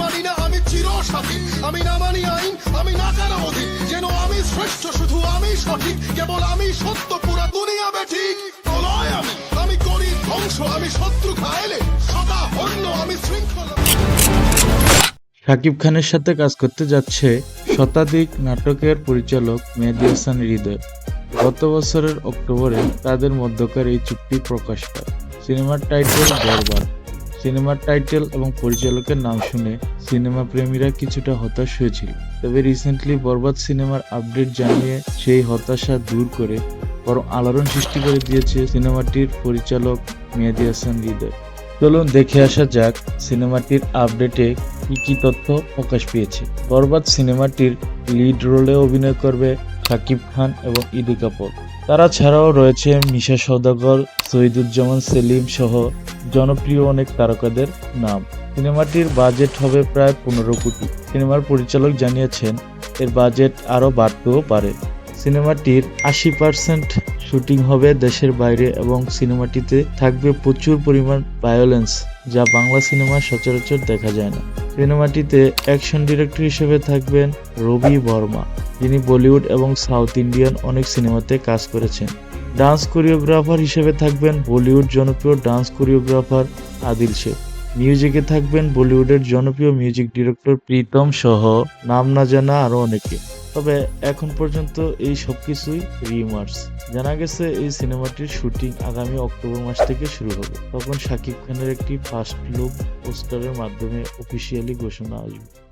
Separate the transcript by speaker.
Speaker 1: মানি না, আমি চির সাথী আমি না মানি আইন, আমি না যেন আমি শ্রেষ্ঠ, শুধু আমি সঠিক। কেবল আমি সত্য, পুরা প্রলয় আমি আমি করি ধ্বংস, আমি শত্রু খাইলে সদা হন্য আমি শৃঙ্খলা।
Speaker 2: শাকিব খানের সাথে কাজ করতে যাচ্ছে শতাধিক নাটকের পরিচালক মেহেদী হাসান হৃদয়। গত বছরের অক্টোবরে তাদের মধ্যকার এই চুক্তি প্রকাশ পায়। সিনেমার টাইটেল বরবাদ। সিনেমার টাইটেল এবং পরিচালকের নাম শুনে সিনেমা প্রেমীরা কিছুটা হতাশ হয়েছিল। তবে রিসেন্টলি বরবাদ সিনেমার আপডেট জানিয়ে সেই হতাশা দূর করে বরং আলোড়ন সৃষ্টি করে দিয়েছে সিনেমাটির পরিচালক মেহেদী হাসান হৃদয়। চলুন দেখে আসা যাক সিনেমাটির আপডেটে কি কি তথ্য প্রকাশ পেয়েছে। বরবাদ সিনেমাটির লিড রোলে অভিনয় করবে শাকিব খান এবং ইদি কাপুর। তারা ছাড়াও রয়েছে মিশা সওদাগর শহীদুজ্জামান সেলিম সহ জনপ্রিয় অনেক তারকাদের নাম। সিনেমাটির বাজেট হবে প্রায় পনেরো কোটি। সিনেমার পরিচালক জানিয়েছেন, এর বাজেট আরও বাড়তেও পারে। সিনেমাটির আশি পার্সেন্ট শুটিং হবে দেশের বাইরে এবং সিনেমাটিতে থাকবে প্রচুর পরিমাণ ভায়োলেন্স যা বাংলা সিনেমায় সচরাচর দেখা যায় না। সিনেমাটিতে অ্যাকশন ডিরেক্টর হিসেবে থাকবেন রবি বর্মা, যিনি বলিউড এবং সাউথ ইন্ডিয়ান অনেক সিনেমাতে কাজ করেছেন। ডান্স কোরিওগ্রাফার হিসেবে থাকবেন বলিউড জনপ্রিয় ডান্স কোরিওগ্রাফার আদিল শেখ। মিউজিকে থাকবেন বলিউডের জনপ্রিয় মিউজিক ডিরেক্টর প্রীতম সহ। নাম না জানা আরও অনেকে। তবে এখন পর্যন্ত এই সব কিছুই রিমার্স জানা গেছে এই সিনেমাটির শুটিং আগামী অক্টোবর মাস থেকে শুরু হবে। তখন শাকিব খানের একটি ফার্স্ট লুক পোস্টারের মাধ্যমে অফিসিয়ালি ঘোষণা আসবে।